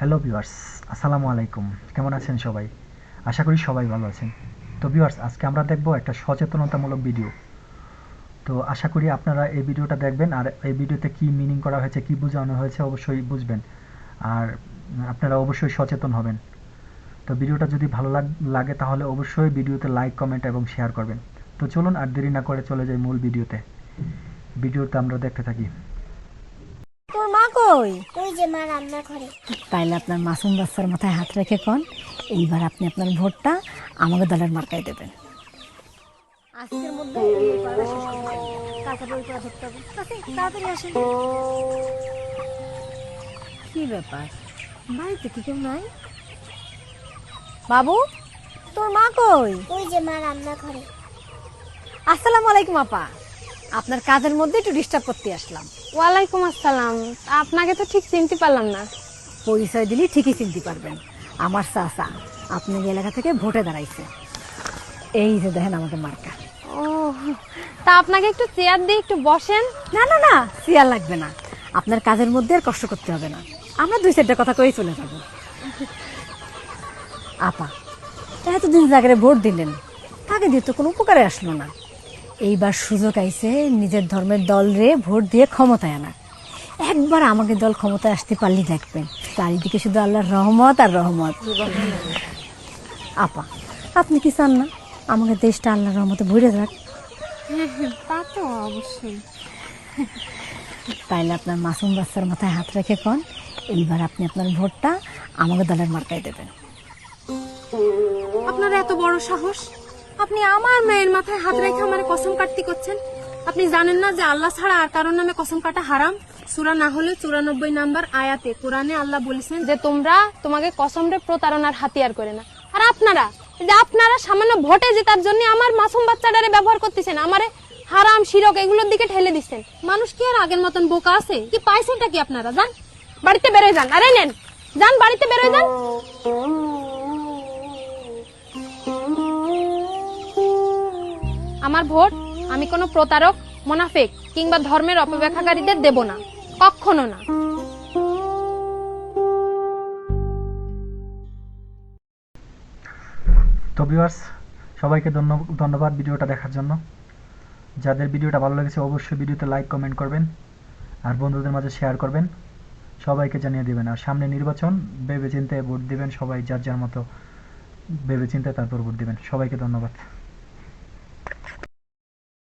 Hello viewers, আসসালামু আলাইকুম। কেমন আছেন সবাই? আশা করি সবাই ভালো আছেন। তো ভিউয়ার্স, আজকে আমরা দেখব একটা সচেতনতামূলক ভিডিও। তো আশা করি আপনারা এই ভিডিওটা দেখবেন আর এই ভিডিওতে কি মিনিং করা হয়েছে, কি বোঝানো হয়েছে অবশ্যই বুঝবেন। আর আপনারা অবশ্যই সচেতন হবেন। তো ভিডিওটা যদি ভালো লাগ- তাহলে অবশ্যই ভিডিওতে লাইক কমেন্ট এবং শেয়ার করবেন। তো চলুন আর দেরি না করে চলে যাই মূল ভিডিওতে। ভিডিওতে আমরা দেখতে থাকি। মা কই? ওই যে মা রান্না করে তাইলে আপনার মাসুম বাচ্চার মাথায় হাত রেখে কন? এইবার আপনি আপনার ভোটটা আমাকে দলের মার্কায় দেবেন। আজকের মধ্যে তাড়াতাড়ি আসেন। কি ব্যাপার? বাড়িতে কি কেউ নাই? বাবু তোর মা কই? ওই যে মা রান্না করে আসসালামু আলাইকুম আপা। আপনার কাজের মধ্যে একটু ডিস্টার্ব করতে আসলাম। ওয়ালাইকুম আসসালাম। আপনাকে তো ঠিক চিনতে পারলাম না। পরিচয় দিলে ঠিকই চিনতে পারবেন। আমার চাচা আপনার এলাকা থেকে ভোটে দাঁড়াইছে। এই যে দেখেন আমাদের মার্কা। ও তা আপনাকে একটু চেয়ার দিয়ে একটু বসেন। না না না চেয়ার লাগবে না। আপনার কাজের মধ্যে আর কষ্ট করতে হবে না। আমরা দুই চারটা কথা কই চলে যাব। আপা এতদিন জায়গায় ভোট দিলেন তাকে দিয়ে তো কোনো উপকারে আসলো না। এইবার সুযোগ আইছে নিজের ধর্মের দল রে ভোট দিয়ে ক্ষমতায় আনা। একবার আমাকে দল ক্ষমতায় আসতে পারলেই দেখবেন। চারিদিকে শুধু আল্লাহর রহমত আর রহমত। আপা আপনি কি চান না? আমাকে দেশটা আল্লাহর রহমতে ভরে যাক তা তো অবশ্যই। তাইলে আপনার মাসুম বাচ্চার মাথায় হাত রেখে কন এইবার আপনি আপনার ভোটটা আমাকে দলের মার্কায় দেবেন। আপনার এত বড় সাহস? আপনি আমার মেয়ের মাথায় হাত রেখে আমার কসম কাটতি করছেন? আপনি জানেন না যে আল্লাহ ছাড়া আর কারোর নামে কসম কাটা হারাম? সুরা না হলে চুরানব্বই নাম্বার আয়াতে কোরআনে আল্লাহ বলেছেন যে তোমরা তোমাকে কসম রে প্রতারণার হাতিয়ার করে না। আর আপনারা যে আপনারা সামান্য ভোটে জেতার জন্য আমার মাসুম বাচ্চাটারে ব্যবহার করতেছেন, আমারে হারাম, শিরক এগুলোর দিকে ঠেলে দিচ্ছেন। মানুষ কি আর আগের মতন বোকা আছে? কি পাইছেনটা কি আপনারা? যান, বাড়িতে বেরোয় যান। আরে নেন, যান, বাড়িতে বেরোয় যান। আমার ভোট আমি কোনো প্রতারক, মোনাফেক কিংবা ধর্মের অপব্যাখ্যাকারীদের দেব না, কখনো না। তো ভিউয়ার্স সবাইকে ধন্য- ধন্যবাদ ভিডিওটা দেখার জন্য। যাদের ভিডিওটা ভালো লেগেছে, অবশ্যই ভিডিওতে লাইক কমেন্ট করবেন। আর বন্ধুদের মাঝে শেয়ার করবেন। সবাইকে জানিয়ে দিবেন। আর সামনে নির্বাচন ভেবে চিন্তে ভোট দিবেন সবাই, যার যার মতো ভেবে চিন্তে তারপর ভোট দিবেন। সবাইকে ধন্যবাদ।